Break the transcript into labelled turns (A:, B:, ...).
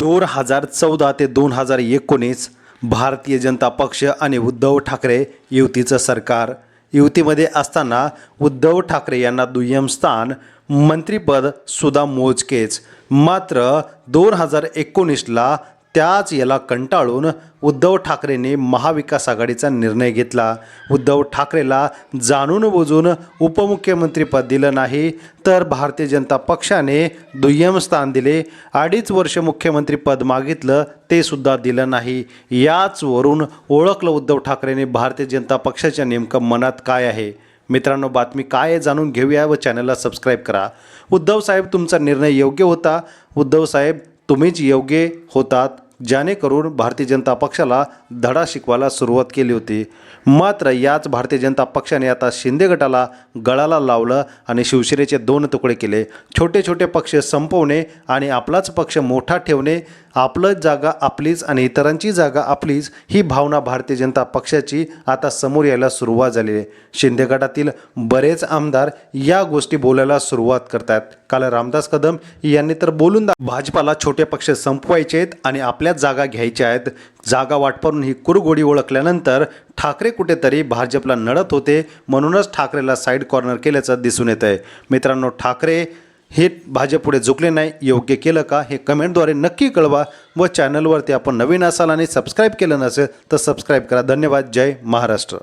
A: दोन हजार चौदा ते दोन हजार एकोणीस भारतीय जनता पक्ष आणि उद्धव ठाकरे युतीचं सरकार. युतीमध्ये असताना उद्धव ठाकरे यांना दुय्यम स्थान मंत्रिपद सुद्धा मोजकेच. मात्र दोन हजार एकोणीसला त्याच याला कंटाळून उद्धव ठाकरेंनी महाविकास आघाडीचा निर्णय घेतला. उद्धव ठाकरेला जाणून बुजून उपमुख्यमंत्रीपद दिलं नाही तर भारतीय जनता पक्षाने दुय्यम स्थान दिले. अडीच वर्ष मुख्यमंत्रीपद मागितलं ते सुद्धा दिलं नाही. याचवरून ओळखलं उद्धव ठाकरेने भारतीय जनता पक्षाच्या नेमकं मनात काय आहे? मित्रांनो बातमी काय आहे जाणून घेऊया व चॅनलला सबस्क्राईब करा. उद्धव साहेब तुमचा निर्णय योग्य होता. उद्धव साहेब तुम्हीच योग्य होतात जेणेकरून भारतीय जनता पक्षाला धडा शिकवायला सुरुवात केली होती. मात्र याच भारतीय जनता पक्षाने आता शिंदे गटाला गळाला लावलं आणि शिवसेनेचे दोन तुकडे केले. छोटे छोटे पक्ष संपवणे आणि आपलाच पक्ष मोठा ठेवणे आपलं जागा आपलीच आणि इतरांची जागा आपलीच ही भावना भारतीय जनता पक्षाची आता समोर यायला सुरुवात झाली आहे. शिंदे गटातील बरेच आमदार या गोष्टी बोलायला सुरुवात करतात काल रामदास कदम यांनी तर बोलून दा भाजपाला छोटे पक्ष संपवायचे आहेत आणि आपल्याच जागा घ्यायच्या आहेत. जागा वाटपारून ही कुरगोडी ओळखल्यानंतर ठाकरे कुठेतरी भाजपला नडत होते म्हणूनच ठाकरेला साईड कॉर्नर केल्याचं दिसून येत आहे मित्रांनो ठाकरे हे भाजपपुढे झुकले नाही. योग्य केलं का हे कमेंटद्वारे नक्की कळवा व चॅनलवरती आपण नवीन असाल आणि सबस्क्राईब केलं नसेल तर सबस्क्राईब करा. धन्यवाद. जय महाराष्ट्र.